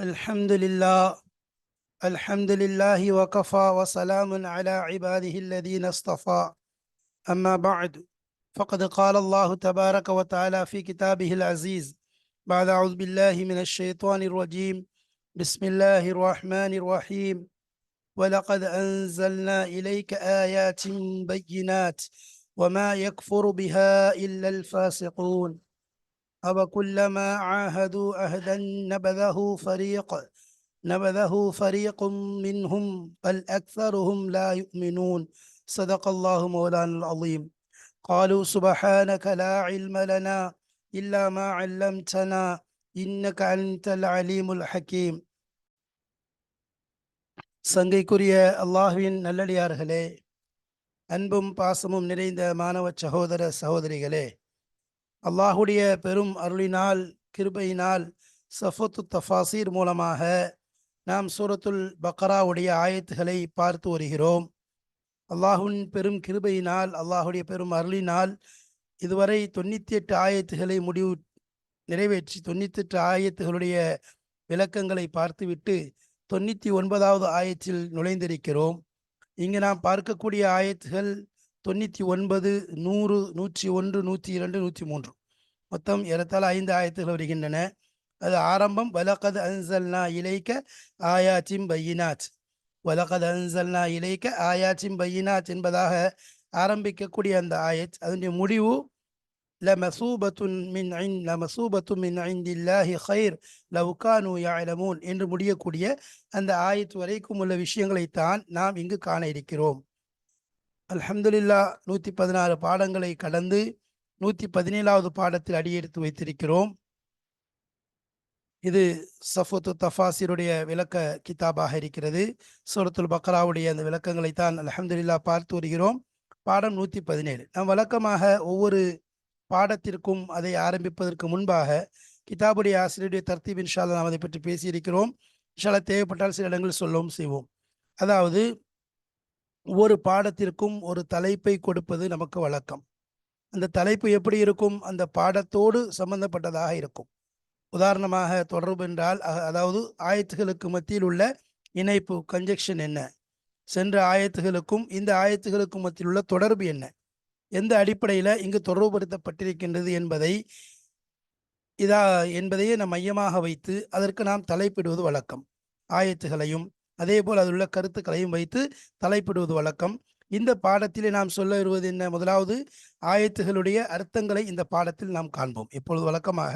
الحمد لله الحمد لله وكفى وسلام على عباده الذين اصطفى. أما بعد فقد قال الله تبارك وتعالى في كتابه العزيز بعد أعوذ بالله من الشيطان الرجيم بسم الله الرحمن الرحيم ولقد أنزلنا إليك آيات بينات وما يكفر بها إلا الفاسقون. أو كلما عاهدوا عهدا نبذه فريق نبذه فريق منهم بل أكثرهم لا يؤمنون صدق الله مولانا العظيم قالوا سبحانك لا علم لنا إلا ما علمتنا إنك أنت العليم الحكيم சங்கைக்குரிய அல்லாஹுவின் நல்லடியார்களே அன்பும் பாசமும் நிறைந்த மாணவ சகோதர சகோதரிகளே அல்லாஹுடைய பெரும் அருளினால் கிருபையினால் சஃபத்து தஃபாசீர் மூலமாக நாம் சூரத்துல் பக்ராவுடைய ஆயத்துகளை பார்த்து வருகிறோம். அல்லாஹுவின் பெரும் கிருபையினால் அல்லாஹுடைய பெரும் அருளினால் இதுவரை தொண்ணூற்றி எட்டு ஆயத்துகளை முடிவு நிறைவேற்றி தொண்ணூற்றி எட்டு ஆயத்துகளுடைய விளக்கங்களை பார்த்துவிட்டு தொண்ணூற்றி ஒன்பதாவது ஆயத்தில் நுழைந்திருக்கிறோம். இங்கு நாம் பார்க்கக்கூடிய ஆயத்துகள் தொண்ணூற்றி ஒன்பது நூறு நூற்றி ஒன்று நூற்றி இரண்டு நூற்றி மூன்று. மொத்தம் ஏறத்தாழ ஐந்து ஆயத்துகள் வருகின்றன. அது ஆரம்பம் வலகத் அன்சல்னா இலைக்க ஆயாச்சிம் பையினாத் வலகத் அன்சல்னா இலைக்க ஆயாச்சிம் பையினாத் என்பதாக ஆரம்பிக்கக்கூடிய அந்த ஆயத் அதனுடைய முடிவு லமசூபத்துன் மின் ஐன் லமசூபத்து மின் ஐந்தில்லாஹி ஹைர் லவுகானு யாழமூன் என்று முடியக்கூடிய அந்த ஆயத் வரைக்கும் உள்ள விஷயங்களைத்தான் நாம் இங்கு காண இருக்கிறோம். அல்ஹம்துலில்லா நூற்றி பதினாறு பாடங்களை கடந்து நூற்றி பதினேழாவது பாடத்தில் அடியெடுத்து வைத்திருக்கிறோம். இது சஃபத்து தஃபாசிருடைய விளக்க கிதாபாக இருக்கிறது. சூரத்துல் பக்ராவுடைய அந்த விளக்கங்களை தான் அலமதுல்லா பார்த்து வருகிறோம். பாடம் நூற்றி பதினேழு நாம் வழக்கமாக ஒவ்வொரு பாடத்திற்கும் அதை ஆரம்பிப்பதற்கு முன்பாக கிதாபுடைய ஆசிரியருடைய தர்த்தீப் இன்ஷால்லா நாம் அதை பற்றி பேசியிருக்கிறோம். இன்ஷால்லா தேவைப்பட்டால் சில இடங்கள் சொல்லவும் செய்வோம். அதாவது ஒவ்வொரு பாடத்திற்கும் ஒரு தலைப்பை கொடுப்பது நமக்கு வழக்கம். அந்த தலைப்பு எப்படி இருக்கும்? அந்த பாடத்தோடு சம்பந்தப்பட்டதாக இருக்கும். உதாரணமாக தொடர்பு என்றால் அதாவது ஆயத்துகளுக்கு மத்தியில் உள்ள இணைப்பு கன்ஜெக்ஷன் என்ன? சென்ற ஆயத்துகளுக்கும் இந்த ஆயத்துகளுக்கும் மத்தியில் உள்ள தொடர்பு என்ன? எந்த அடிப்படையில் இங்கு தொடர்புபடுத்தப்பட்டிருக்கின்றது என்பதை இதா என்பதையே நம் மையமாக வைத்து அதற்கு நாம் தலைப்பிடுவது வழக்கம். ஆயத்துகளையும் அதேபோல் அதில் உள்ள கருத்துக்களையும் வைத்து தலைப்பிடுவது வழக்கம். இந்த பாடத்திலே நாம் சொல்ல வருவது என்ன? முதலாவது ஆயத்துகளுடைய அர்த்தங்களை இந்த பாடத்தில் நாம் காண்போம். இப்பொழுது வழக்கமாக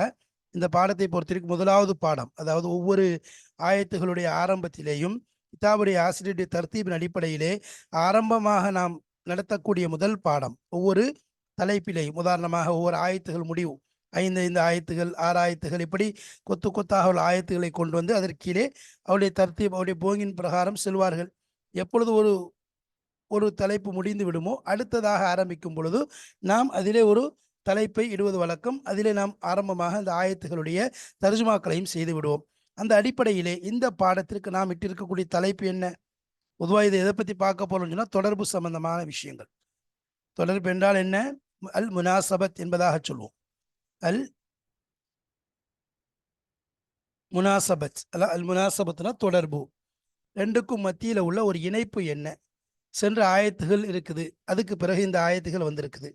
இந்த பாடத்தை பொறுத்திருக்கும் முதலாவது பாடம் அதாவது ஒவ்வொரு ஆயத்துகளுடைய ஆரம்பத்திலேயும் கிதாபுடைய ஆசிரியருடைய தர்த்தீபின் அடிப்படையிலே ஆரம்பமாக நாம் நடத்தக்கூடிய முதல் பாடம் ஒவ்வொரு தலைப்பிலேயும் உதாரணமாக ஒவ்வொரு ஆயத்துகள் முடிவு ஐந்து ஐந்து ஆயத்துகள் ஆறு ஆயத்துகள் இப்படி கொத்து கொத்தாக உள்ள ஆயத்துகளை கொண்டு வந்து அதற்கீழே அவருடைய தர்த்தீப் அவருடைய போங்கின் பிரகாரம் செல்வார்கள். எப்பொழுது ஒரு ஒரு தலைப்பு முடிந்து விடுமோ அடுத்ததாக ஆரம்பிக்கும் பொழுது நாம் அதிலே ஒரு தலைப்பை இடுவது வழக்கம். அதிலே நாம் ஆரம்பமாக அந்த ஆயத்துகளுடைய தர்ஜுமாக்களையும் செய்து விடுவோம். அந்த அடிப்படையிலே இந்த பாடத்திற்கு நாம் இட்டிருக்கக்கூடிய தலைப்பு என்ன? பொதுவாக இதை எதை பற்றி பார்க்க போகிறோம்னு சொன்னால் தொடர்பு சம்பந்தமான விஷயங்கள். தொடர்பு என்றால் என்ன? அல் முனாசபத் என்பதாக சொல்வோம். அல் முனாசபத். அல்ல அல் முனாசபத்னா தொடர்பு. ரெண்டுக்கும் மத்தியில் உள்ள ஒரு இணைப்பு என்ன? சென்ற ஆயத்துகள் இருக்குது. அதுக்கு பிறகு இந்த ஆயத்துகள் வந்திருக்குது.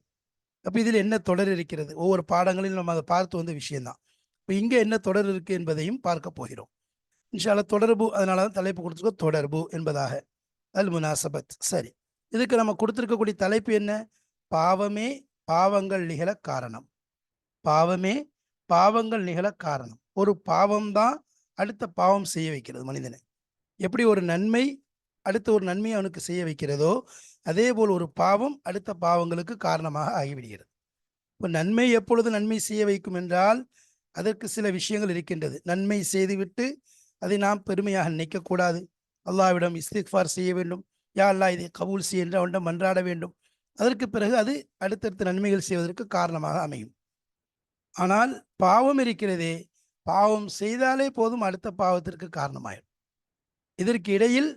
அப்போ இதில் என்ன தொடர் இருக்கிறது? ஒவ்வொரு பாடங்களிலும் நம்ம அதை பார்த்து வந்த விஷயம்தான். இப்போ இங்கே என்ன தொடர் இருக்குது என்பதையும் பார்க்க போகிறோம். இன்ஷால தொடர்பு அதனால தான் தலைப்பு கொடுத்துருக்கோ தொடர்பு என்பதாக. அல் முனாசபத். சரி. இதுக்கு நம்ம கொடுத்துருக்கக்கூடிய தலைப்பு என்ன? பாவமே பாவங்கள் நிகழ காரணம். பாவமே பாவங்கள் நிகழ காரணம். ஒரு பாவம் தான் அடுத்த பாவம் செய்ய வைக்கிறது மனிதனை. எப்படி ஒரு நன்மை அடுத்த ஒரு நன்மையை அவனுக்கு செய்ய வைக்கிறதோ அதே போல் ஒரு பாவம் அடுத்த பாவங்களுக்கு காரணமாக ஆகிவிடுகிறது. இப்போ நன்மை எப்பொழுது நன்மை செய்ய வைக்கும் என்றால் அதற்கு சில விஷயங்கள் இருக்கின்றது. நன்மை செய்துவிட்டு அதை நாம் பெருமையாக நினைக்கக்கூடாது. அல்லாவிடம் இஸ்திக்ஃபார் செய்ய வேண்டும். யா அல்லா இதை கபூல் செய்ய என்று அவனிடம் மன்றாட வேண்டும். அதற்கு பிறகு அது அடுத்தடுத்த நன்மைகள் செய்வதற்கு காரணமாக அமையும். ஆனால் பாவம் இருக்கிறதே பாவம் செய்தாலே போதும் அடுத்த பாவத்திற்கு காரணமாயிடும் இதற்கு இடையில்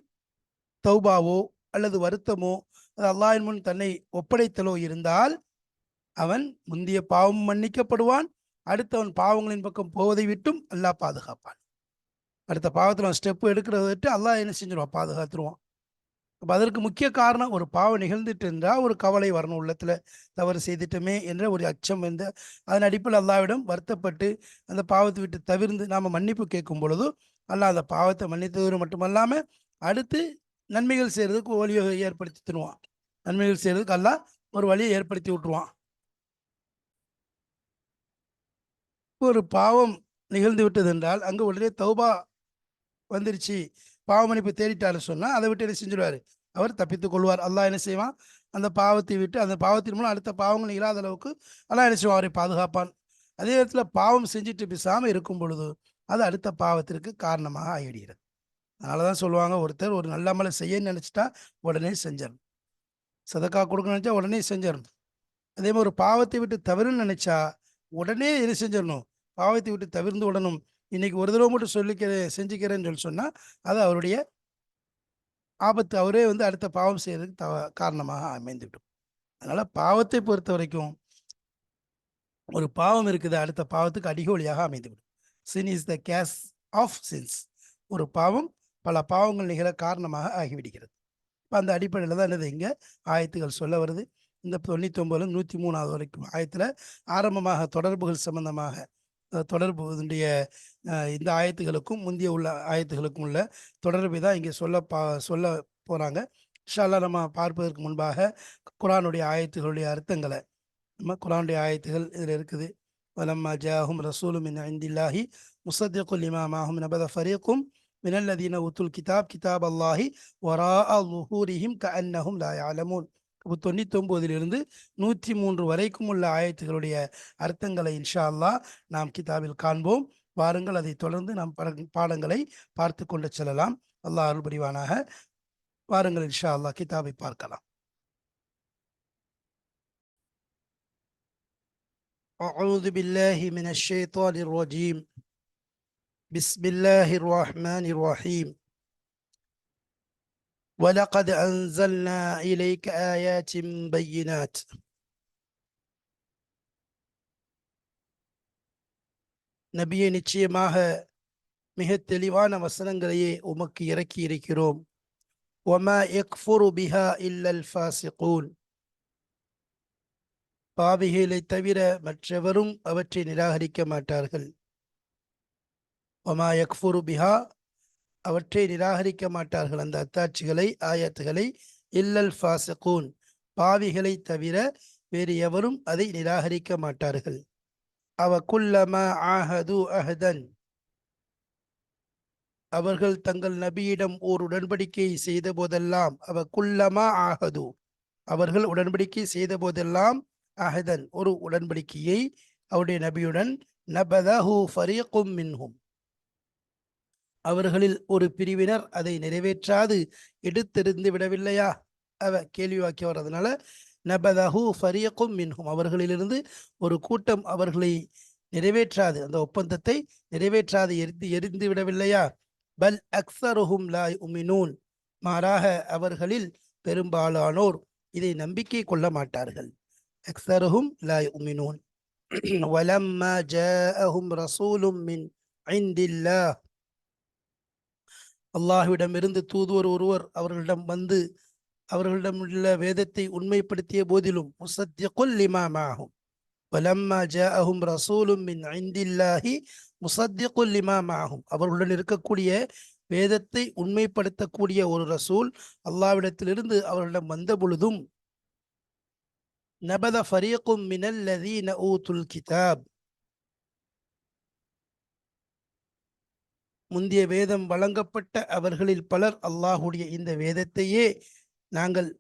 தௌபாவோ அல்லது வருத்தமோ அது அல்லாஹின் முன் தன்னை ஒப்படைத்தலோ இருந்தால் அவன் முந்தைய பாவம் மன்னிக்கப்படுவான் அடுத்தவன் பாவங்களின் பக்கம் போவதை விட்டும் அல்லாஹ் பாதுகாப்பான். அடுத்த பாவத்தில் ஸ்டெப்பு எடுக்கிறத விட்டு அல்லாஹ் என்ன செஞ்சிருவான்? பாதுகாத்துருவான். அப்போ அதற்கு முக்கிய காரணம் ஒரு பாவம் நிகழ்ந்துட்டு இருந்தால் ஒரு கவலை வரணும். உள்ளத்தில் தவறு செய்துட்டோமே என்ற ஒரு அச்சம் வந்து அதன் அடிப்பில் அல்லாவிடம் வருத்தப்பட்டு அந்த பாவத்தை விட்டு தவிர்ந்து நாம் மன்னிப்பு கேட்கும் பொழுது அல்லாஹ் அந்த பாவத்தை மன்னித்தது மட்டுமல்லாமல் அடுத்து நன்மைகள் செய்கிறதுக்கு வழியை ஏற்படுத்தி தருவான். நன்மைகள் செய்கிறதுக்கு அல்லா ஒரு வழியை ஏற்படுத்தி விட்டுருவான். ஒரு பாவம் நிகழ்ந்து விட்டது என்றால் அங்கே உடனே தௌபா வந்துருச்சு. பாவ தேடிட்டாரு சொன்னால் அதை விட்டு என்ன செஞ்சிருவார்? அவர் தப்பித்துக் கொள்வார். அல்லாஹ் என்ன செய்வான்? அந்த பாவத்தை விட்டு அந்த பாவத்தின் மூலம் அடுத்த பாவங்கள் இல்லாத அளவுக்கு அல்லாஹ் என்ன செய்வான்? அவரை பாதுகாப்பான். அதே நேரத்தில் பாவம் செஞ்சுட்டு பேசாமல் இருக்கும் பொழுது அது அடுத்த பாவத்திற்கு காரணமாக ஆகிடுகிறது. அதனால தான் சொல்லுவாங்க ஒருத்தர் ஒரு நல்ல அமலை செய்ய நினச்சிட்டா உடனே செஞ்சிடணும். சதக்கா கொடுக்க நினச்சா உடனே செஞ்சிடணும். அதே மாதிரி ஒரு பாவத்தை விட்டு தவறுன்னு நினச்சா உடனே என்ன செஞ்சிடணும்? பாவத்தை விட்டு தவிர்ந்து விடணும். இன்னைக்கு ஒரு தடவை மட்டும் சொல்லிக்கிறேன் செஞ்சுக்கிறேன்னு சொல்லி சொன்னால் அது அவருடைய ஆபத்து. அவரே வந்து அடுத்த பாவம் செய்யறதுக்கு தவ காரணமாக அமைந்துவிடும். அதனால் பாவத்தை பொறுத்த வரைக்கும் ஒரு பாவம் இருக்குது அடுத்த பாவத்துக்கு அடிகோலியாக அமைந்துவிடும். Sin is the cause of sins ஒரு பாவம் பல பாவங்கள் நிகழ காரணமாக ஆகிவிடுகிறது. இப்போ அந்த அடிப்படையில் தான் என்னது இங்கே ஆயத்துகள் சொல்ல வருது. இந்த தொண்ணூற்றி ஒன்பதுல நூற்றி மூணாவது வரைக்கும் ஆயத்தில் ஆரம்பமாக தொடர்புகள் சம்பந்தமாக தொடர்பு இதனுடைய இந்த ஆயத்துகளுக்கும் முந்திய உள்ள ஆயத்துகளுக்கும் உள்ள தொடர்பை தான் இங்கே சொல்ல பா சொல்ல போகிறாங்க ஷால நம்ம பார்ப்பதற்கு முன்பாக குரானுடைய ஆயத்துகளுடைய அர்த்தங்களை. நம்ம குரானுடைய ஆயத்துகள் இதில் இருக்குது. வலம்மா ஜாஹும் ரசூலும் மின் ஐந்தில்லாஹி முசத்திகுல் இமாமாஹும் நபத ஃபரீக்கும் மினல்லதீன உத்துல் கிதாப் கிதாப் அல்லாஹி ஒரா அல் க அன்னஹும் லா யாலமூன் இப்போ தொண்ணூத்தி ஒன்பதிலிருந்து நூற்றி மூன்று வரைக்கும் உள்ள ஆயத்துகளுடைய அர்த்தங்களை இன்ஷா அல்லாஹ் நாம் கிதாபில் காண்போம் வாருங்கள் அதை தொடர்ந்து நாம் பட- பாடங்களை பார்த்து கொண்டு செல்லலாம் அல்லாஹ் அருள் புரிவானாக வாருங்கள் இன்ஷா அல்லாஹ் கிதாபை பார்க்கலாம் أعوذ بالله من الشيطان الرجيم بسم الله الرحمن الرحيم ولقد أنزلنا إليك آيات بينات நபியை நிச்சயமாக மிக தெளிவான வசனங்களையே உமக்கு இறக்கி இருக்கிறோம் ஒமா யக்ஃபுரு பிஹா இல்லல் ஃபாசிகூன் பாவிகளை தவிர மற்றவரும் அவற்றை நிராகரிக்க மாட்டார்கள் ஒமா யக்ஃபுரு பிஹா அவற்றை நிராகரிக்க மாட்டார்கள். அந்த அத்தாட்சிகளை ஆயத்துகளை இல்லல் ஃபாசகூன் பாவிகளை தவிர வேறு எவரும் அதை நிராகரிக்க மாட்டார்கள். அவ குல்லமா ஆஹது அஹதன். அவர்கள் தங்கள் நபியிடம் ஓர் உடன்படிக்கையை செய்த போதெல்லாம் அவ குல்லமா ஆஹது. அவர்கள் உடன்படிக்கை செய்த போதெல்லாம் அஹதன். ஒரு உடன்படிக்கையை அவருடைய நபியுடன் நபதஹு ஃபரீக்கும் மின்ஹும். அவர்களில் ஒரு பிரிவினர் அதை நிறைவேற்றாது எடுத்தெறிந்து விடவில்லையா? அவ கேள்விவாக்கி வர்றதுனால நபதஹு ஃபரியக்கும் மின்ஹும். அவர்களிலிருந்து ஒரு கூட்டம் அவர்களை நிறைவேற்றாது அந்த ஒப்பந்தத்தை நிறைவேற்றாது எரிந்து எரிந்து விடவில்லையா? பல் அக்சருஹும் லாய் உமினூன் மாறாக அவர்களில் பெரும்பாலானோர் இதை நம்பிக்கை கொள்ள மாட்டார்கள். அக்சருஹும் லாய் உமினூன் வலம்மா ஜாஅஹும் ரசூலும் மின் ஐந்தில்லா அல்லாஹ்விடமிருந்து தூதுவர் ஒருவர் அவர்களிடம் வந்து அவர்களிடம் உள்ள வேதத்தை உண்மைப்படுத்திய போதிலும் முசத்தியகுல் லிமாமாகும் வலம்மா ஜாஅஹும் ரசூலும் மின் ஐந்தில்லாஹி முசத்தியகுல் லிமாமாகும் அவர்களுடன் இருக்கக்கூடிய வேதத்தை உண்மைப்படுத்தக்கூடிய ஒரு ரசூல் அல்லாவிடத்திலிருந்து அவர்களிடம் வந்த பொழுதும் நபத ஃபரீக்கும் மினல்லதீன ஊத்துல் கிதாப். முந்திய வேதம் வழங்கப்பட்ட அவர்களில் பலர் அல்லாஹுடைய இந்த வேதத்தையே நாங்கள்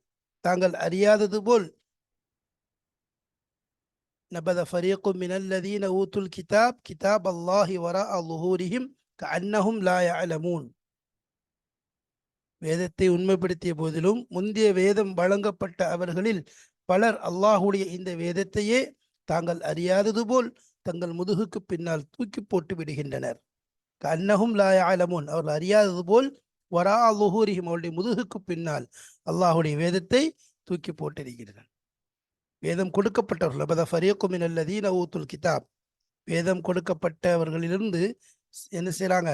தாங்கள் அறியாதது போல் நபத ஃபரீக்கும் மினல்லதீன ஊத்துல் கிதாப் கிதாப் அல்லாஹி வரா லுஹூரிஹிம் அன்னஹும் லாய அலமூன் வேதத்தை உண்மைப்படுத்திய போதிலும் முந்தைய வேதம் வழங்கப்பட்ட அவர்களில் பலர் அல்லாஹுடைய இந்த வேதத்தையே தாங்கள் அறியாதது போல் தங்கள் முதுகுக்கு பின்னால் தூக்கி போட்டு விடுகின்றனர். கண்ணகும் லாய ஆலமுன் அவர்கள் அறியாதது போல் வரா லுஹூரிஹிம் அவருடைய முதுகுக்கு பின்னால் அல்லாஹுடைய வேதத்தை தூக்கி போட்டிருக்கிறார்கள். வேதம் கொடுக்கப்பட்டவர்கள். பத ஃபரியக்குமின் அல்லதீன ஊத்துல் கிதாப். வேதம் கொடுக்கப்பட்டவர்களிலிருந்து என்ன செய்கிறாங்க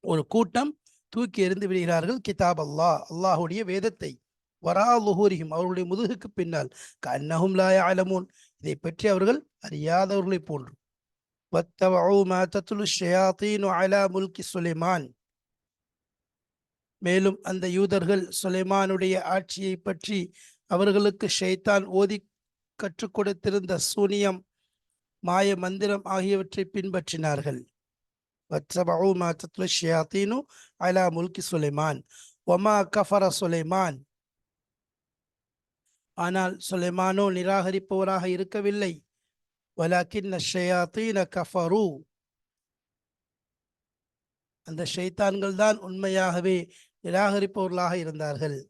ஒரு கூட்டம் தூக்கி எறிந்து விடுகிறார்கள். கிதாப் அல்லாஹ். அல்லாஹுடைய வேதத்தை. வரா லுஹூரிஹிம் அவர்களுடைய முதுகுக்கு பின்னால். கன்னகும் லாய அலமூன் இதை பற்றி அவர்கள் அறியாதவர்களைப் போன்று. வத்தவூ மா தத்துலு ஷயாத்தீனு முல்கி சுலைமான் மேலும் அந்த யூதர்கள் சுலைமானுடைய ஆட்சியை பற்றி அவர்களுக்கு ஷைத்தான் ஓதி கற்றுக் கொடுத்திருந்த சூனியம் மாய மந்திரம் ஆகியவற்றை பின்பற்றினார்கள். வத்சபு மா தத்லு ஷியாத்தீனு முல்கி சுலைமான் ஒமா கஃபர சுலைமான். ஆனால் சுலைமானோ நிராகரிப்பவராக இருக்கவில்லை. வலாக்கின் ஷயாத்தீன கஃபரு அந்த ஷைத்தான்கள் தான் உண்மையாகவே நிராகரிப்பவர்களாக இருந்தார்கள்.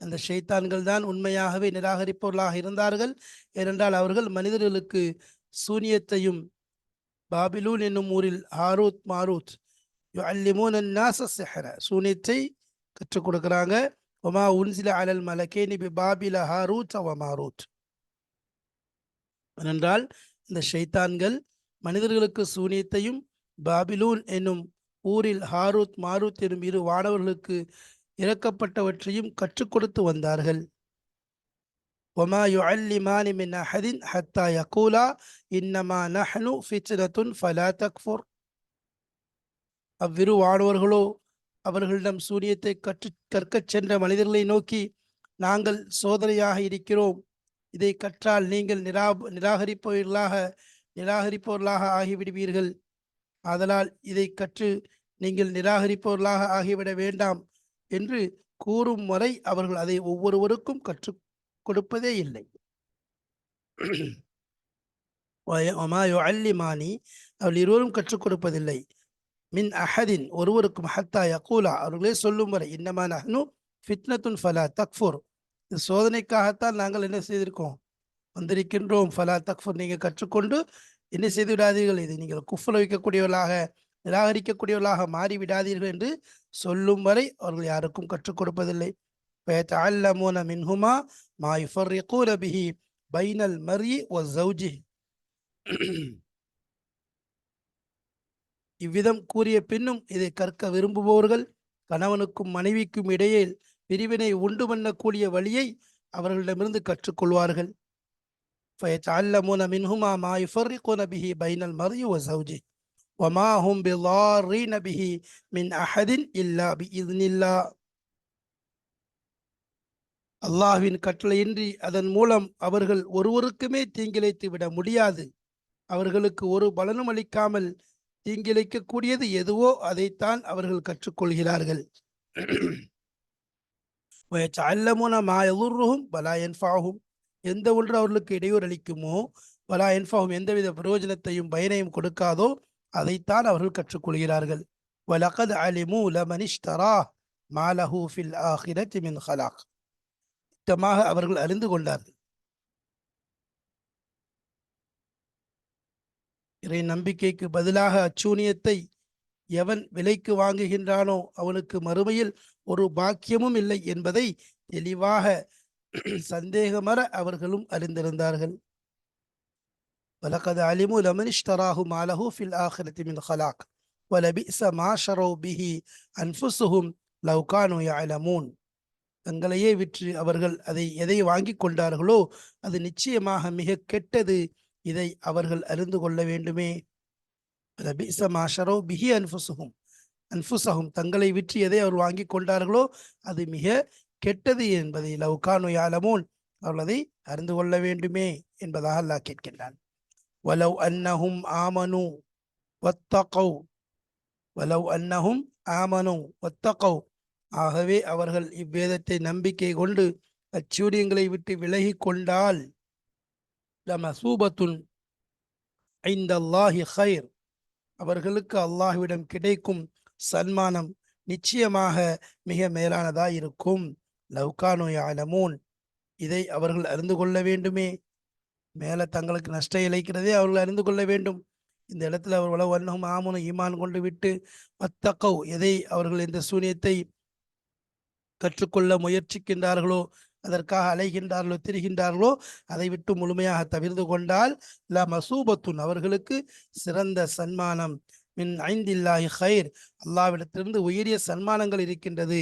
அந்த ஷைத்தான்கள் தான் உண்மையாகவே நிராகரிப்பவர்களாக இருந்தார்கள். ஏனென்றால் அவர்கள் மனிதர்களுக்கு சூனியத்தையும் பாபிலூன் என்னும் ஊரில் ஹாரூத் மாரூத். யுஅல்லிமூன் அந்நாச செஹர சூனியத்தை கற்றுக் கொடுக்குறாங்க. ஒமா உன்சில அலல் மலக்கேனி பி பாபில ஹாரூத் வ மாரூத் ஏனென்றால் இந்த ஷைத்தான்கள் மனிதர்களுக்கு சூனியத்தையும் பாபிலூன் என்னும் ஊரில் ஹாரூத் மாரூத் எனும் இரு வானவர்களுக்கு இறக்கப்பட்டவற்றையும் கற்றுக் கொடுத்து வந்தார்கள். ஒமா யுஅல்லிமானி மின் அஹதின் ஹத்தா யகூலா இன்னமா நஹனு ஃபித்னத்துன் ஃபலா தக்ஃபுர் அவ்விரு வானவர்களோ அவர்களிடம் சூரியத்தை கற்று கற்கச் சென்ற மனிதர்களை நோக்கி நாங்கள் சோதனையாக இருக்கிறோம். இதை கற்றால் நீங்கள் நிரா நிராகரிப்பவர்களாக நிராகரிப்பவர்களாக ஆகிவிடுவீர்கள். ஆதலால் இதை கற்று நீங்கள் நிராகரிப்பவர்களாக ஆகிவிட வேண்டாம் என்று கூறும் வரை அவர்கள் அதை ஒவ்வொருவருக்கும் கற்றுக் கொடுப்பதே இல்லை. அல்லிமானி அவள் இருவரும் கற்றுக் கொடுப்பதில்லை. மின் அஹதின் ஒருவருக்கும் மஹத்தா யகூலா. அவர்களே சொல்லும் வரை இன்னமா நஹ்னு ஃபித்னத்துன் ஃபலா தக்ஃபூர். இந்த சோதனைக்காகத்தான் நாங்கள் என்ன செய்திருக்கோம்? வந்திருக்கின்றோம். ஃபலா தக்ஃபூர். நீங்கள் கற்றுக்கொண்டு என்ன செய்து விடாதீர்கள் இது நீங்கள் குஃபுல வைக்கக்கூடியவர்களாக நிராகரிக்கக்கூடியவர்களாக மாறிவிடாதீர்கள் என்று சொல்லும் வரை அவர்கள் யாருக்கும் கற்றுக் கொடுப்பதில்லை. பயத்தல்லமூன மின்ஹுமா மாய் ஃபர் பிஹி பைனல் மரி ஒ ஜவுஜி இவ்விதம் கூறிய பின்னும் இதை கற்க விரும்புபவர்கள் கணவனுக்கும் மனைவிக்கும் இடையே பிரிவினை உண்டு பண்ணக்கூடிய வழியை அவர்களிடமிருந்து கற்றுக்கொள்வார்கள் فيتعلمون منهما ما يفرقون به بين المرء وزوجه وما هم بضارين به من أحد إلا بإذن الله அல்லாஹ்வின் கட்டளையின்றி அதன் மூலம் அவர்கள் ஒருவருக்குமே தீங்கிழைத்து விட முடியாது அவர்களுக்கு ஒரு பலனும் அளிக்காமல் தீங்கிழைக்கக்கூடியது எதுவோ அதைத்தான் அவர்கள் கற்றுக்கொள்கிறார்கள். அல்லமுன மாயுருகும் பலாயன்ஃபாகும் எந்த ஒன்று அவர்களுக்கு இடையூறு அளிக்குமோ பலா பலாயன்ஃபாகும் எந்தவித பிரயோஜனத்தையும் பயனையும் கொடுக்காதோ அதைத்தான் அவர்கள் கற்றுக்கொள்கிறார்கள். வலகத் அலிமு லமனிஷ்தரா மாலஹூஃபில் ஆஹிரத் மின் ஹலாக். திட்டமாக அவர்கள் அறிந்து கொண்டார்கள். இறை நம்பிக்கைக்கு பதிலாக அச்சூனியத்தை எவன் விலைக்கு வாங்குகின்றானோ அவனுக்கு மறுமையில் ஒரு பாக்கியமும் இல்லை என்பதை தெளிவாக சந்தேகமர அவர்களும் அறிந்திருந்தார்கள். வலகது அலிமு லமனிஷ் தராஹு மாலஹு ஃபில் ஆஹிரத்தி மின் ஹலாக் வலபிச மாஷரோ பிஹி அன்ஃபுசுஹும் லவ்கானு யாலமூன் தங்களையே விற்று அவர்கள் அதை எதை வாங்கி கொண்டார்களோ அது நிச்சயமாக மிக கெட்டது இதை அவர்கள் அறிந்து கொள்ள வேண்டுமே. லபிஸ பிஹி அன்புசகும் அன்புசகும் தங்களை விற்று எதை அவர் வாங்கி கொண்டார்களோ அது மிக கெட்டது என்பதை லவ்கானு யாலமோன் அவர்கள் அதை அறிந்து கொள்ள வேண்டுமே என்பதாக அல்லாஹ் கேட்கின்றான். வலவ் அன்னஹும் ஆமனு வத்தகௌ. வலவ் அன்னஹும் ஆமனு வத்தகௌ. ஆகவே அவர்கள் இவ்வேதத்தை நம்பிக்கை கொண்டு அச்சூரியங்களை விட்டு விலகி கொண்டால் லமசூபத்துன் ஐந்தல்லாஹி ஹைர் அவர்களுக்கு அல்லாஹ்விடம் கிடைக்கும் சன்மானம் நிச்சயமாக மிக மேலானதாக இருக்கும். லவ்கானோ யாலமூன் இதை அவர்கள் அறிந்து கொள்ள வேண்டுமே. மேலே தங்களுக்கு நஷ்டம் இழைக்கிறதே அவர்கள் அறிந்து கொள்ள வேண்டும். இந்த இடத்துல அவர்கள் வண்ணம் ஆமுனும் ஈமான் கொண்டு விட்டு மத்தக்கவ் எதை அவர்கள் இந்த சூனியத்தை கற்றுக்கொள்ள முயற்சிக்கின்றார்களோ அதற்காக அலைகின்றார்களோ திரிகின்றார்களோ அதை விட்டு முழுமையாக தவிர்ந்து கொண்டால் ல மசூபத்துன் அவர்களுக்கு சிறந்த சன்மானம். மின் ஐந்தில்லாஹி ஹைர் அல்லாவிடத்திலிருந்து உயரிய சன்மானங்கள் இருக்கின்றது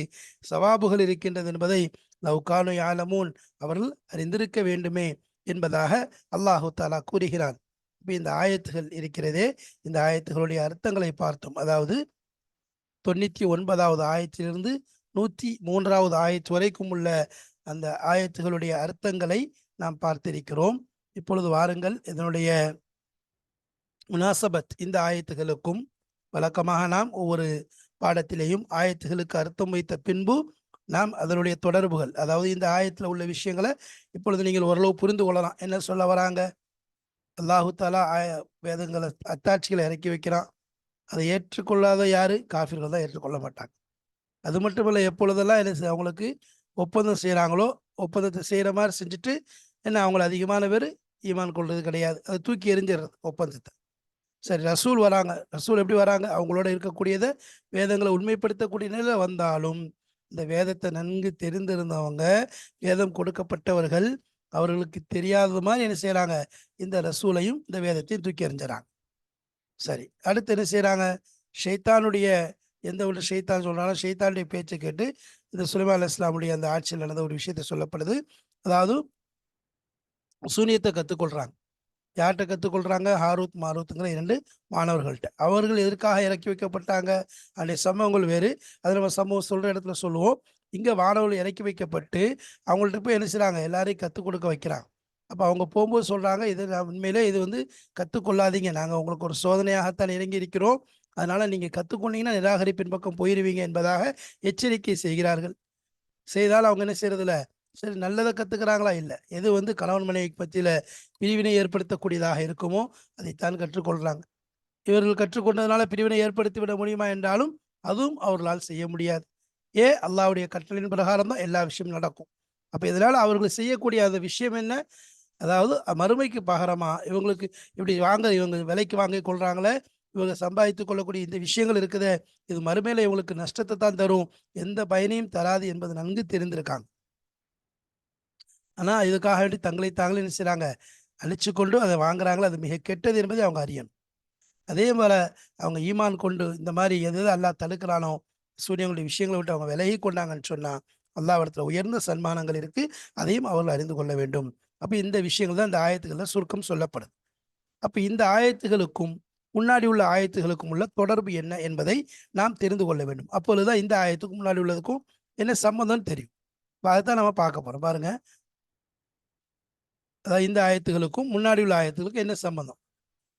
சவாபுகள் இருக்கின்றது என்பதை லவ்கானு யாலமூன் அவர்கள் அறிந்திருக்க வேண்டுமே என்பதாக அல்லாஹு தாலா கூறுகிறான். இப்போ இந்த ஆயத்துகள் இருக்கிறதே இந்த ஆயத்துகளுடைய அர்த்தங்களை பார்த்தோம். அதாவது தொண்ணூற்றி ஒன்பதாவது ஆயத்திலிருந்து நூற்றி மூன்றாவது ஆயத்து வரைக்கும் உள்ள அந்த ஆயத்துகளுடைய அர்த்தங்களை நாம் பார்த்திருக்கிறோம். இப்பொழுது வாருங்கள் இதனுடைய முனாசபத் இந்த ஆயத்துகளுக்கும் வழக்கமாக நாம் ஒவ்வொரு பாடத்திலேயும் ஆயத்துகளுக்கு அர்த்தம் வைத்த பின்பு நாம் அதனுடைய தொடர்புகள் அதாவது இந்த ஆயத்தில் உள்ள விஷயங்களை இப்பொழுது நீங்கள் ஓரளவு புரிந்து கொள்ளலாம். என்ன சொல்ல வராங்க? அல்லாஹு தாலா ஆய வேதங்களை அத்தாட்சிகளை இறக்கி வைக்கிறான். அதை ஏற்றுக்கொள்ளாத யாரு? காஃபிர்கள் தான் ஏற்றுக்கொள்ள மாட்டாங்க. அது மட்டுமல்ல எப்பொழுதெல்லாம் அவங்களுக்கு ஒப்பந்தம் செய்கிறாங்களோ ஒப்பந்தத்தை செய்கிற மாதிரி செஞ்சுட்டு என்ன அவங்கள அதிகமான பேர் ஈமான் கொள்வது கிடையாது. அதை தூக்கி எறிஞ்சிடுறது ஒப்பந்தத்தை. சரி ரசூல் வராங்க. ரசூல் எப்படி வராங்க? அவங்களோட இருக்கக்கூடியதை வேதங்களை உண்மைப்படுத்தக்கூடிய நிலையில் வந்தாலும் இந்த வேதத்தை நன்கு தெரிந்திருந்தவங்க வேதம் கொடுக்கப்பட்டவர்கள் அவர்களுக்கு தெரியாத மாதிரி என்ன செய்கிறாங்க இந்த ரசூலையும் இந்த வேதத்தையும் தூக்கி எறிஞ்சுறாங்க. சரி அடுத்து என்ன செய்கிறாங்க ஷைத்தானுடைய எந்த ஒரு ஷெய்தான் சொல்கிறாலும் ஷெய்தானுடைய பேச்சை கேட்டு இந்த சுலைமா அலி இஸ்லாமுடைய அந்த ஆட்சியில் நடந்த ஒரு விஷயத்தை சொல்லப்படுது. அதாவது சூனியத்தை கற்றுக்கொள்கிறாங்க யார்கிட்ட கற்றுக்கொள்கிறாங்க ஹாரூத் மாரூத்துங்கிற இரண்டு மாணவர்கள்ட்ட. அவர்கள் எதற்காக இறக்கி வைக்கப்பட்டாங்க? அன்றைய சம்பவங்கள் வேறு. அது நம்ம சம்பவம் சொல்கிற இடத்துல சொல்லுவோம். இங்கே மாணவர்கள் இறக்கி வைக்கப்பட்டு அவங்கள்ட்ட போய் என்ன செய்கிறாங்க எல்லாரையும் கற்றுக் கொடுக்க வைக்கிறாங்க. அப்போ அவங்க போகும்போது சொல்கிறாங்க இது நான் உண்மையிலே இது வந்து கற்றுக்கொள்ளாதீங்க நாங்கள் உங்களுக்கு ஒரு சோதனையாகத்தான் இறங்கி இருக்கிறோம். அதனால நீங்க கற்றுக்கொண்டீங்கன்னா நிராகரிப்பின் பக்கம் போயிருவீங்க என்பதாக எச்சரிக்கை செய்கிறார்கள். செய்தால் அவங்க என்ன செய்யறதில்ல? சரி நல்லதை கத்துக்கிறாங்களா? இல்லை. எது வந்து கணவன் மனைவி பற்றியில பிரிவினை ஏற்படுத்தக்கூடியதாக இருக்குமோ அதைத்தான் கற்றுக்கொள்றாங்க. இவர்கள் கற்றுக்கொண்டதுனால பிரிவினை ஏற்படுத்தி விட முடியுமா என்றாலும் அதுவும் அவர்களால் செய்ய முடியாது. ஏ அல்லாவுடைய கட்டளையின் பிரகாரம் தான் எல்லா விஷயமும் நடக்கும். அப்ப இதனால அவர்கள் செய்யக்கூடிய அந்த விஷயம் என்ன? அதாவது மறுமைக்கு பகரமா இவங்களுக்கு இப்படி வாங்க இவங்க விலைக்கு வாங்கி கொள்றாங்களே இவங்க சம்பாதித்துக் கொள்ளக்கூடிய இந்த விஷயங்கள் இருக்குது. இது மறுமையில இவங்களுக்கு நஷ்டத்தை தான் தரும். எந்த பயனையும் தராது என்பது நன்கு தெரிந்திருக்காங்க. ஆனா இதுக்காக வேண்டி தங்களை தாங்களே என்ன செய்கிறாங்க அழிச்சு கொண்டு அதை வாங்குறாங்களோ அது மிக கெட்டது என்பதை அவங்க அறியணும். அதே போல அவங்க ஈமான் கொண்டு இந்த மாதிரி எது எது தடுக்கிறானோ சூரியனுடைய விஷயங்களை விட்டு அவங்க விலகி கொண்டாங்கன்னு சொன்னா அல்லாஹ்விடத்துல உயர்ந்த சன்மானங்கள் இருக்கு. அதையும் அவர்கள் அறிந்து கொள்ள வேண்டும். அப்ப இந்த விஷயங்கள் தான் இந்த ஆயத்துக்கள்ல சுருக்கம் சொல்லப்படுது. அப்ப இந்த ஆயத்துகளுக்கும் முன்னாடி உள்ள ஆயத்துகளுக்கும் உள்ள தொடர்பு என்ன என்பதை நாம் தெரிந்து கொள்ள வேண்டும். அப்பொழுதுதான் இந்த ஆயத்துக்கும் முன்னாடி உள்ளதுக்கும் என்ன சம்மந்தம்னு தெரியும். அதுதான் அதைத்தான் நம்ம பார்க்க போறோம். பாருங்க. அதாவது இந்த ஆயத்துகளுக்கும் முன்னாடி உள்ள ஆயத்துகளுக்கும் என்ன சம்பந்தம்?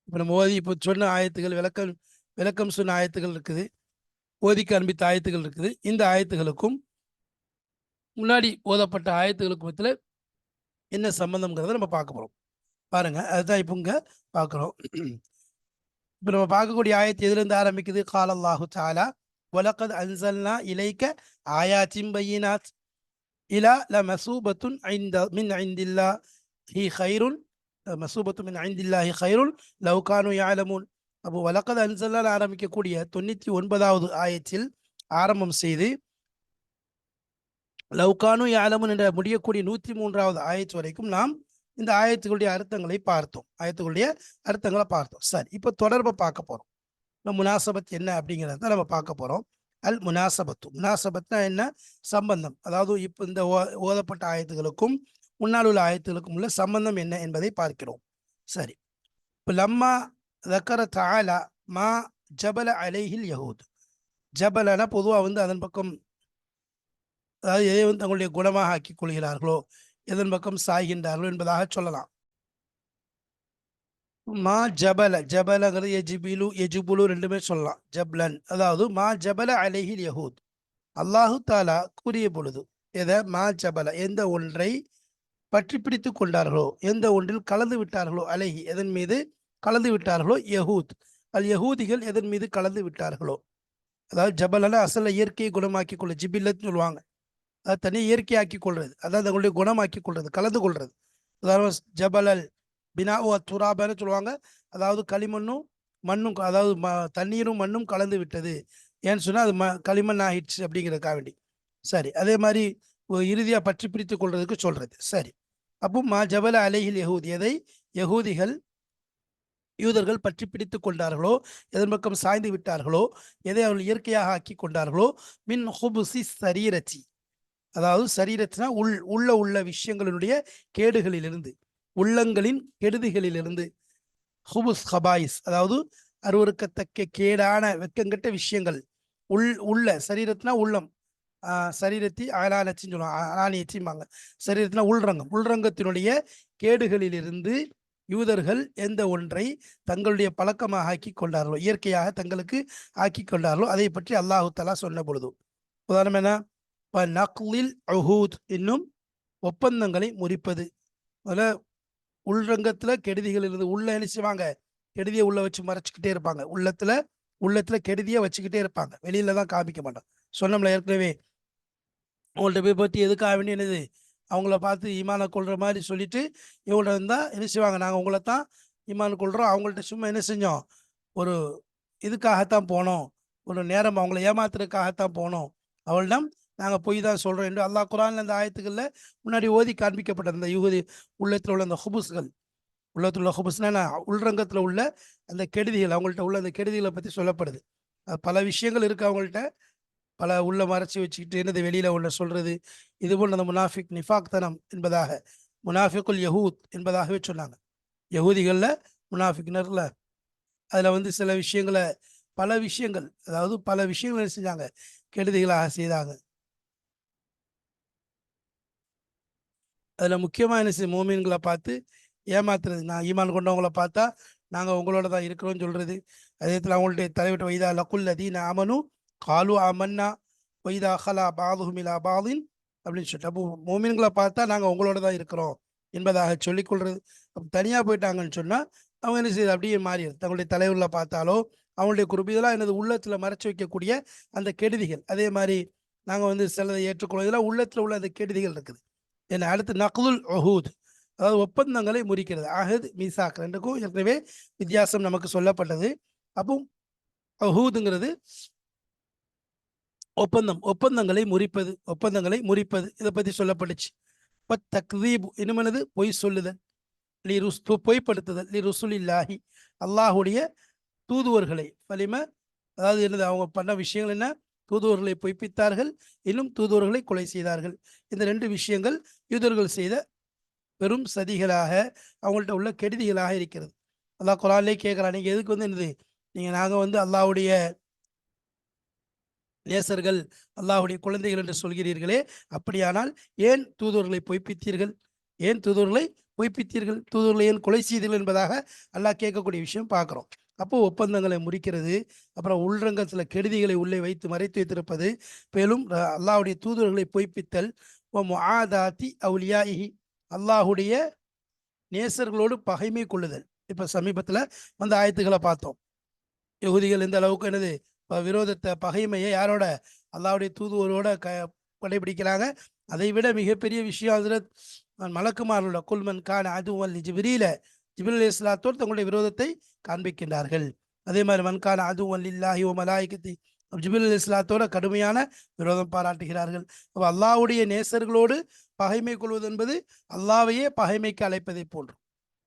இப்ப நம்ம ஓதி இப்போ சொன்ன ஆயத்துகள் விளக்கம் விளக்கம் சொன்ன ஆயத்துகள் இருக்குது. ஓதிக்கு அனுப்பித்த ஆயத்துகள் இருக்குது. இந்த ஆயத்துகளுக்கும் முன்னாடி ஓதப்பட்ட ஆயத்துகளுக்கு மத்தியில் என்ன சம்பந்தம்ங்கிறத நம்ம பார்க்க போறோம். பாருங்க. அதுதான் இப்போ இங்க பார்க்குறோம். இப்போ நம்ம பார்க்கக்கூடிய ஆயத்து எதுலேருந்து ஆரம்பிக்குது? காலல்லாஹு சாலா தாலா அன்சல்னா இலைக்க ஆயாச்சிம் பையினாத் இலா ல மசூபத்துன் ஐந்த மின் ஐந்தில்லா ஹி ஹைருன் மசூபத்து மின் ஐந்தில்லா ஹி ஹைருன் லவ்கானு யாலமுன் அப்போ வலக்கத் அன்சல்லால் ஆரம்பிக்கக்கூடிய தொண்ணூத்தி ஒன்பதாவது ஆயத்தில் ஆரம்பம் செய்து லவ்கானு யாலமுன் என்ற முடியக்கூடிய நூற்றி மூன்றாவது ஆயத்து வரைக்கும் நாம் இந்த ஆயத்துக்களுடைய அர்த்தங்களை பார்த்தோம். ஆயத்துக்களுடைய அர்த்தங்களை பார்த்தோம். சரி இப்போ தொடர்பை பார்க்க போகிறோம் இந்த முனாசபத் என்ன அப்படிங்கிறத நம்ம பார்க்க போகிறோம் அல் முனாசபத்து. முனாசபத்னா என்ன? சம்பந்தம். அதாவது இப்போ இந்த ஓ- ஓதப்பட்ட ஆயத்துகளுக்கும் முன்னால் உள்ள ஆயத்துகளுக்கும் உள்ள சம்பந்தம் என்ன என்பதை பார்க்கிறோம். சரி. இப்போ லம்மா தக்கர தாலா மா ஜபல அலைஹில் யஹூத். ஜபலனா பொதுவாக வந்து அதன் பக்கம் அதாவது எதை வந்து தங்களுடைய குணமாக ஆக்கிக் கொள்கிறார்களோ எதன் பக்கம் சாய்கின்றார்கள் என்பதாக சொல்லலாம். மா ஜபல ஜபலங்கிறது எஜிபிலு எஜிபுலு ரெண்டுமே சொல்லலாம். ஜப்லன் அதாவது மா ஜபல அலைஹில் யஹூத். அல்லாஹு தாலா கூறிய பொழுது எதை? மா ஜபல எந்த ஒன்றை பற்றி பிடித்து கொண்டார்களோ எந்த ஒன்றில் கலந்து விட்டார்களோ அலைஹி எதன் மீது கலந்து விட்டார்களோ? யஹூத். அல் யஹூதிகள் எதன் மீது கலந்து விட்டார்களோ? அதாவது ஜபலன அசல இயற்கையை குணமாக்கி கொள்ள ஜிபில்லத்னு சொல்லுவாங்க. அது தனி இயற்கையாக்கி கொள்வது அதாவது அவங்களுடைய குணமாக்கி கொள்வது கலந்து கொள்வது உதாரணம் ஜபலல் பினா ஓ துராபன்னு சொல்லுவாங்க. அதாவது களிமண்ணும் மண்ணும் அதாவது ம தண்ணீரும் மண்ணும் கலந்து விட்டது. ஏன்னு சொன்னால் அது ம களிமண் ஆகிடுச்சு அப்படிங்கிறதுக்காக வேண்டி. சரி அதே மாதிரி இறுதியாக பற்றி பிடித்துக் கொள்றதுக்கு சொல்கிறது சரி அப்போ மா ஜபல அலைஹில் யகுதி எதை? யகூதிகள் யூதர்கள் பற்றி பிடித்து கொண்டார்களோ? எதன் பக்கம் சாய்ந்து விட்டார்களோ? எதை அவர்கள் இயற்கையாக ஆக்கி கொண்டார்களோ? மின் ஹுபுசி சரீரச்சி அதாவது சரீரத்தினா உள் உள்ள உள்ள விஷயங்களினுடைய கேடுகளிலிருந்து உள்ளங்களின் கெடுதிகளிலிருந்து. ஹுபுஸ் ஹபாயிஸ் அதாவது அருவருக்கத்தக்க கேடான வெக்கங்கெட்ட விஷயங்கள். உள் உள்ள சரீரத்தினா உள்ளம். சரீரத்தி அயலானச்சின்னு சொல்லுவாங்க அலானியச்சிம்பாங்க சரீரத்தினா உள்ரங்கம். உள்ரங்கத்தினுடைய கேடுகளிலிருந்து யூதர்கள் எந்த ஒன்றை தங்களுடைய பழக்கமாக ஆக்கி கொண்டார்களோ இயற்கையாக தங்களுக்கு ஆக்கி கொண்டார்களோ அதை பற்றி அல்லாஹு தலா சொன்ன பொழுது உதாரணம் என்ன? வ நக்லில் அஹூத் இன்னும் ஒப்பந்தங்களை முறிப்பது. அதில் உள்ரங்கத்தில் கெடுதிகள் இருந்து உள்ள நினைச்சுவாங்க செய்வாங்க? கெடுதியை உள்ள வச்சு மறைச்சிக்கிட்டே இருப்பாங்க. உள்ளத்துல உள்ளத்துல கெடுதியை வச்சுக்கிட்டே இருப்பாங்க. வெளியில தான் காமிக்க மாட்டோம். சொன்னோம்ல ஏற்கனவே. அவங்கள்ட்ட போய் பற்றி எதுக்காக வேண்டி என்னது? அவங்கள பார்த்து ஈமானை கொள்கிற மாதிரி சொல்லிட்டு இவங்கள்ட்ட இருந்தால் என்ன செய்வாங்க? நாங்கள் உங்களை தான் ஈமான் கொள்கிறோம் அவங்கள்ட்ட சும்மா என்ன செஞ்சோம்? ஒரு இதுக்காகத்தான் போனோம். ஒரு நேரம் அவங்கள ஏமாத்துறதுக்காகத்தான் போனோம். அவளிடம் நாங்கள் பொய் தான் சொல்கிறோம் என்று அல்லாஹ் குரான்ல அந்த ஆயத்துக்களில் முன்னாடி ஓதி காண்பிக்கப்பட்ட அந்த யூதி உள்ளத்தில் உள்ள அந்த ஹுபுஸ்கள். உள்ளத்தில் உள்ள ஹுபுஸ்னா உள்ரங்கத்தில் உள்ள அந்த கெடுதிகள். அவங்கள்ட்ட உள்ள அந்த கெடுதிகளை பற்றி சொல்லப்படுது. அது பல விஷயங்கள் இருக்குது அவங்கள்ட்ட. பல உள்ள மறைச்சி வச்சுக்கிட்டு என்னது வெளியில் உள்ள சொல்கிறது இது போல் அந்த முனாஃபிக் நிஃபாக் தனம் என்பதாக முனாஃபிக்குல் யஹூத் என்பதாகவே சொன்னாங்க. யகூதிகளில் முனாஃபிக்னர்ல அதில் வந்து சில விஷயங்களை பல விஷயங்கள் அதாவது பல விஷயங்கள் செஞ்சாங்க? கெடுதிகளாக செய்தாங்க. அதில் முக்கியமாக என்ன செய்ய மோமீன்களை பார்த்து ஏமாத்துறது. நான் ஈமான் கொண்டவங்கள பார்த்தா நாங்கள் உங்களோட தான் இருக்கிறோம்னு சொல்கிறது அதே இடத்துல அவங்களுடைய தலைவிட்ட வைதா லக்குல் அதீன அமனு காலு அமன்னா வைதா ஹலா பாதுஹுமிலா பாதின் அப்படின்னு சொல்லிட்டு. அப்போ மோமீன்களை பார்த்தா நாங்கள் உங்களோட தான் இருக்கிறோம் என்பதாக சொல்லிக் அப்போ தனியாக போயிட்டாங்கன்னு சொன்னால் அவங்க என்ன செய்யுது அப்படியே மாறிடுது. தங்களுடைய தலைவர்களை பார்த்தாலோ அவங்களுடைய குறிப்பு இதெல்லாம் எனது உள்ளத்தில் மறைச்சு வைக்கக்கூடிய அந்த கெடுதிகள். அதே மாதிரி நாங்கள் வந்து சிலதை ஏற்றுக்கொள்ளும் இதெல்லாம் உள்ள அந்த கெடுதிகள் இருக்குது. என்ன அடுத்து நக்லுல் ஒஹூத் அதாவது ஒப்பந்தங்களை முறிக்கிறது. அஹத் மீசாக் ரெண்டுக்கும் ஏற்கனவே வித்தியாசம் நமக்கு சொல்லப்பட்டது. அப்போ ஒஹூதுங்கிறது ஒப்பந்தம் ஒப்பந்தங்களை முறிப்பது ஒப்பந்தங்களை முறிப்பது இதை பற்றி சொல்லப்பட்டுச்சு. இப்போ தக்தீப் இனிமனது பொய் சொல்லுதல். லி ருஸ் பொய்ப்படுத்துதல். லி ருசுலில்லாஹி அல்லாஹுடைய தூதுவர்களை. வலிம அதாவது என்னது அவங்க பண்ண விஷயங்கள் என்ன? தூதுவர்களை பொய்ப்பித்தார்கள் இன்னும் தூதுவர்களை கொலை செய்தார்கள். இந்த ரெண்டு விஷயங்கள் யூதர்கள் செய்த பெரும் சதிகளாக அவங்கள்ட்ட உள்ள கெடுதிகளாக இருக்கிறது. அல்லாஹ் குரான்லே கேட்குறான் நீங்கள் எதுக்கு வந்து என்னது? நீங்கள் நாங்கள் வந்து அல்லாஹ்வுடைய நேசர்கள் அல்லாஹ்வுடைய குழந்தைகள் என்று சொல்கிறீர்களே அப்படியானால் ஏன் தூதுவர்களை பொய்ப்பித்தீர்கள்? ஏன் தூதுவர்களை பொய்ப்பித்தீர்கள்? தூதுவர்களை ஏன் கொலை செய்தீர்கள் என்பதாக அல்லாஹ் கேட்கக்கூடிய விஷயம் பார்க்குறோம். அப்போ ஒப்பந்தங்களை முறிக்கிறது அப்புறம் உள்ரங்கத்தில் கெடுதிகளை உள்ளே வைத்து மறைத்து வைத்திருப்பது மேலும் அல்லாஹுடைய தூதுவர்களை பொய்ப்பித்தல் ஓ அவுலியா அல்லாஹுடைய நேசர்களோடு பகைமை கொள்ளுதல். இப்ப சமீபத்துல வந்த ஆயத்துக்களை பார்த்தோம். யகுதிகள் எந்த அளவுக்கு என்னது? விரோதத்தை பகைமையை யாரோட? அல்லாவுடைய தூதுவரோட க கடைபிடிக்கிறாங்க. அதை விட மிகப்பெரிய விஷயம் அதில் மலக்குமாரோட குல்மன் கான் அதுவல் ஜிப்ரீல ஜிப்ரீல் இஸ்லாத்தோடு தங்களுடைய விரோதத்தை காண்பிக்கின்றார்கள். அதே மாதிரி மன்கான அது இல்லாஹி ஓ மலாய்கத்தி அல் இஸ்லாத்தோட கடுமையான விரோதம் பாராட்டுகிறார்கள். அப்போ அல்லாவுடைய நேசர்களோடு பகைமை கொள்வது என்பது அல்லாவையே பகைமைக்கு அழைப்பதை போன்று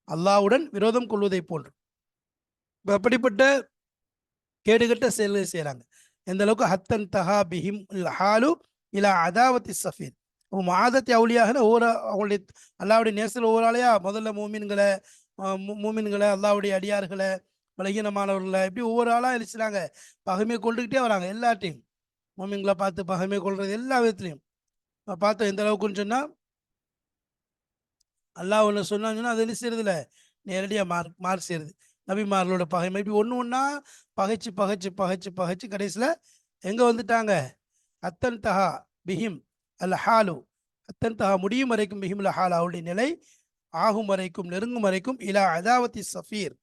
அல்லாவுடன் விரோதம் கொள்வதை போன்று. அப்படிப்பட்ட கேடுகட்ட செயல்களை செய்கிறாங்க எந்த அளவுக்கு? ஹத்தன் தஹா பிஹிம் ஹாலு இலா அதாவத்தி சஃபீர் மாதத்தை அவுளியாக ஒவ்வொரு அவங்களுடைய அல்லாவுடைய நேசத்தில் ஒவ்வொரு ஆளையா? முதல்ல மூமின்களை மூமின்களை அல்லாவுடைய அடியார்களை பலகீனமானவர்களை இப்படி ஒவ்வொரு ஆளாக எழுச்சினாங்க பகைமை கொண்டுக்கிட்டே வராங்க எல்லாத்தையும் மூமின்களை பார்த்து பகைமை கொள்றது எல்லா விதத்துலையும். பார்த்தோம் எந்த அளவுக்குன்னு சொன்னால் அல்லாஹ் ஒன்று சொன்னான்னு சொன்னால் அது என்ன செய்யறதில்ல? நேரடியாக மார் மார் செய்யறது. நபிமார்களோட பகைமை. இப்படி ஒன்று ஒன்றா பகைச்சு பகைச்சு பகைச்சு பகைச்சு கடைசியில் எங்கே வந்துட்டாங்க? அத்தன் தஹா பிஹிம் அல்ல ஹாலு அத்தன் தஹா முடியும் வரைக்கும் பிஹிம் அல் ஹால் அவருடைய நிலை ஆகும் வரைக்கும் நெருங்கும் வரைக்கும் இலா அதாவத்தி சஃபீர்.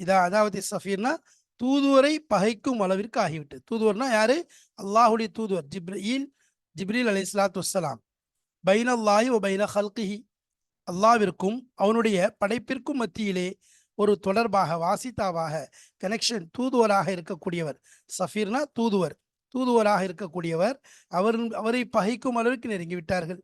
இதா அதாவத்தி சஃபீர்னா தூதுவரை பகைக்கும் அளவிற்கு ஆகிவிட்டது. தூதுவர்னா யாரு? அல்லாஹுடைய தூதுவர் ஜிப்ரீல் ஜிப்ரீல் அலி இஸ்லாத்து வஸ்ஸலாம். பைனல்லாஹி ஒ பைன ஹல்கிஹி. அல்லாவிற்கும் அவனுடைய படைப்பிற்கும் மத்தியிலே ஒரு தொடர்பாக வாசித்தாவாக கனெக்ஷன் தூதுவராக இருக்கக்கூடியவர். சஃபீர்னா தூதுவர். தூதுவராக இருக்கக்கூடியவர். அவர் அவரை பகைக்கும் அளவிற்கு நெருங்கி விட்டார்கள்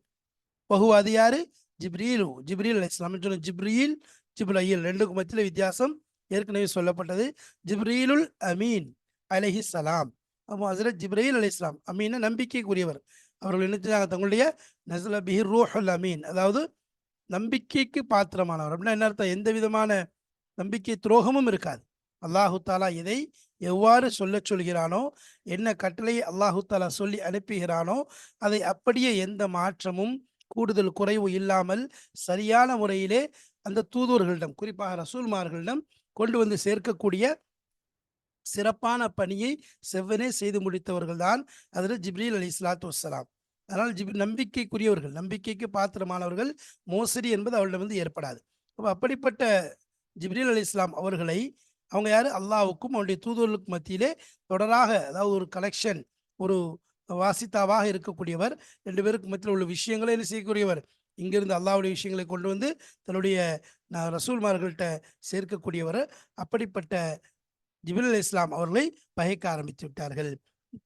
அது யாரு? ஜிப்ரீலு ஜிப்ரீல் அலி இஸ்லாம் சொன்ன ஜிப்ரீல் ஜிப்ரயில் ரெண்டுக்கும் மத்தியில் வித்தியாசம் ஏற்கனவே சொல்லப்பட்டது. ஜிப்ரீலுல் அமீன் அலஹி சலாம். அப்போ ஹசரத் ஜிப்ரீல் அலி இஸ்லாம் அமீன நம்பிக்கைக்குரியவர். அவர்கள் நினைச்சாங்க தங்களுடைய நசல பிஹி ரூஹுல் அமீன் அதாவது நம்பிக்கைக்கு பாத்திரமானவர். அப்படின்னா என்ன அர்த்தம்? எந்த விதமான நம்பிக்கை துரோகமும் இருக்காது. அல்லாஹு தாலா இதை எவ்வாறு சொல்ல சொல்கிறானோ என்ன கட்டளை அல்லாஹு தாலா சொல்லி அனுப்புகிறானோ அதை அப்படியே எந்த மாற்றமும் கூடுதல் குறைவு இல்லாமல் சரியான முறையிலே அந்த தூதுவர்களிடம் குறிப்பாக ரசூல்மார்களிடம் கொண்டு வந்து சேர்க்கக்கூடிய சிறப்பான பணியை செவ்வனே செய்து முடித்தவர்கள் தான் அதில் ஜிப்ரீல் அலி இஸ்லாத்து வசலாம் அதனால் ஜிப் நம்பிக்கைக்குரியவர்கள் நம்பிக்கைக்கு பாத்திரமானவர்கள் மோசடி என்பது அவர்களிடம் வந்து ஏற்படாது. அப்போ அப்படிப்பட்ட ஜிப்ரீல் அலி இஸ்லாம் அவர்களை அவங்க யார்? அல்லாவுக்கும் அவருடைய தூதுவர்களுக்கும் மத்தியிலே தொடராக அதாவது ஒரு கலெக்ஷன் ஒரு வாசித்தாவாக இருக்கக்கூடியவர் ரெண்டு பேருக்கு மத்தியில் உள்ள விஷயங்களை என்ன செய்யக்கூடியவர் இங்கிருந்து அல்லாவுடைய விஷயங்களை கொண்டு வந்து தன்னுடைய ரசூல்மார்கள்ட்ட சேர்க்கக்கூடியவர் அப்படிப்பட்ட ஜிபில் இஸ்லாம் அவர்களை பகைக்க ஆரம்பித்து விட்டார்கள்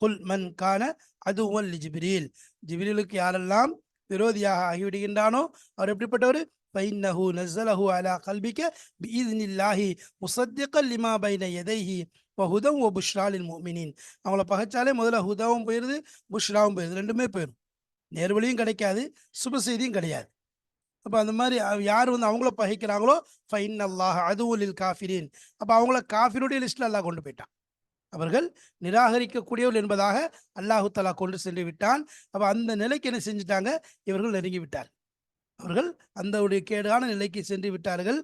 குல் மன் கான அதுவல் ஜிபிரில் ஜிபிரிலுக்கு யாரெல்லாம் விரோதியாக ஆகிவிடுகின்றானோ அவர் எப்படிப்பட்டவர் فإنه نزله على قلبك بإذن الله مصدقا لما بين يديه ஹுதம் ஓ புஷ்ராலின் மோமினின் அவங்கள பகைச்சாலே முதல்ல ஹுதாவும் போயிடுது புஷ்ராவும் போயிடுது ரெண்டுமே போயிடும் நேர்வழியும் கிடைக்காது சுபசெய்தியும் கிடையாது. அப்போ அந்த மாதிரி யார் வந்து அவங்கள பகைக்கிறாங்களோ ஃபைன் அல்லாஹ் அதுவுலில் காஃபிரின். அப்போ அவங்கள காஃபினுடைய லிஸ்ட்டில் அல்லாஹ் கொண்டு போயிட்டான். அவர்கள் நிராகரிக்கக்கூடியவர்கள் என்பதாக அல்லாஹு தலா கொண்டு சென்று விட்டான். அப்போ அந்த நிலைக்கு என்ன செஞ்சுட்டாங்க? இவர்கள் நெருங்கி விட்டார் அவர்கள் அந்த உடைய கேடான நிலைக்கு சென்று விட்டார்கள்.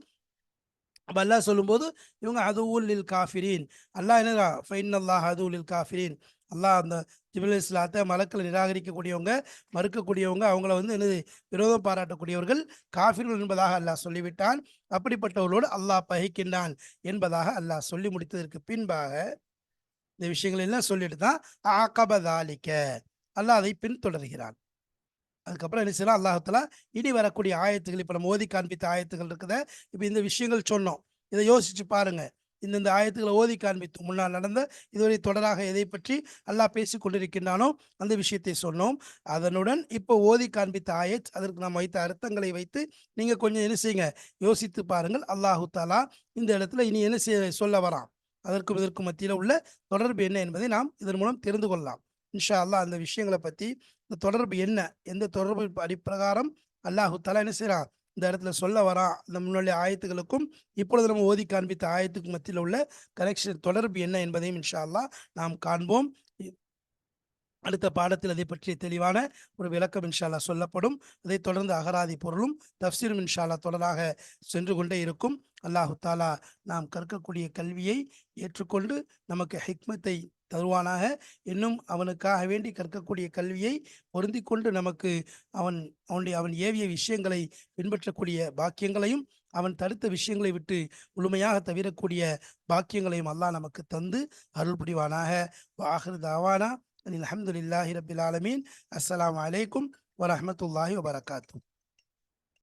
அப்போ அல்லாஹ் சொல்லும்போது இவங்க அதுவுல்லில் காஃபிரின் அல்லாஹ் என்ன ஃபைன் அல்லாஹ் அதுவுலில் காஃபிரின் அல்லாஹ் அந்த ஜிபில் இஸ்லாத்தை மலக்களை நிராகரிக்கக்கூடியவங்க மறுக்கக்கூடியவங்க அவங்கள வந்து என்னது விரோதம் பாராட்டக்கூடியவர்கள் காஃபிர்கள் என்பதாக அல்லாஹ் சொல்லிவிட்டான். அப்படிப்பட்டவர்களோடு அல்லாஹ் பகைக்கின்றான் என்பதாக அல்லாஹ் சொல்லி முடித்ததற்கு பின்பாக இந்த விஷயங்கள் எல்லாம் சொல்லிட்டு தான் ஆகபதாலிக்க அல்லாஹ் அதை பின்தொடர்கிறான். அதுக்கப்புறம் என்ன செய்யலாம்? அல்லாஹலா இனி வரக்கூடிய ஆயத்துகள் இப்போ நம்ம ஓதி காண்பித்த ஆயத்துகள் இருக்குத இப்போ இந்த விஷயங்கள் சொன்னோம். இதை யோசிச்சு பாருங்க. இந்தந்த ஆயத்துக்களை ஓதி காண்பித்து முன்னால் நடந்த இதுவரை தொடராக எதை பற்றி அல்லாஹ் பேசி கொண்டிருக்கின்றானோ அந்த விஷயத்தை சொன்னோம். அதனுடன் இப்போ ஓதி காண்பித்த ஆயத் அதற்கு நாம் வைத்த அர்த்தங்களை வைத்து நீங்கள் கொஞ்சம் என்ன செய்யுங்க யோசித்து பாருங்கள். அல்லாஹு தாலா இந்த இடத்துல இனி என்ன செய்ய சொல்ல வரான். அதற்கும் இதற்கும் மத்தியில் உள்ள தொடர்பு என்ன என்பதை நாம் இதன் மூலம் தெரிந்து கொள்ளலாம். இன்ஷா அல்லாஹ் அந்த விஷயங்களை பற்றி இந்த தொடர்பு என்ன? எந்த தொடர்பு அடிப்பிரகாரம் அல்லாஹு தலா என்ன செய்யறான் இந்த இடத்துல சொல்ல வரான் இந்த முன்னுள்ள ஆயத்துகளுக்கும் இப்பொழுது நம்ம ஓதி காண்பித்த ஆயத்துக்கு மத்தியில் உள்ள கனெக்ஷன் தொடர்பு என்ன என்பதையும் இன்ஷா அல்லா நாம் காண்போம். அடுத்த பாடத்தில் அதை பற்றிய தெளிவான ஒரு விளக்கம் இன்ஷால்லா சொல்லப்படும். அதை தொடர்ந்து அகராதி பொருளும் தப்சீரும் இன்ஷால்லா தொடராக சென்று கொண்டே இருக்கும். அல்லாஹு தாலா நாம் கற்கக்கூடிய கல்வியை ஏற்றுக்கொண்டு நமக்கு ஹிக்மத்தை தருவானாக. இன்னும் அவனுக்காக வேண்டி கற்கக்கூடிய கல்வியை பொருந்தி கொண்டு நமக்கு அவன் அவனுடைய அவன் ஏவிய விஷயங்களை பின்பற்றக்கூடிய பாக்கியங்களையும் அவன் தடுத்த விஷயங்களை விட்டு முழுமையாக தவிரக்கூடிய பாக்கியங்களையும் அல்லாஹ் நமக்கு தந்து அருள் புரிவானாக. வாஹர் தாவானா அலமதுல்லாஹி ரபில் ஆலமீன். அஸ்லாம் வலைக்கும் வரமத்துல்லாஹி வபரகாத்தூ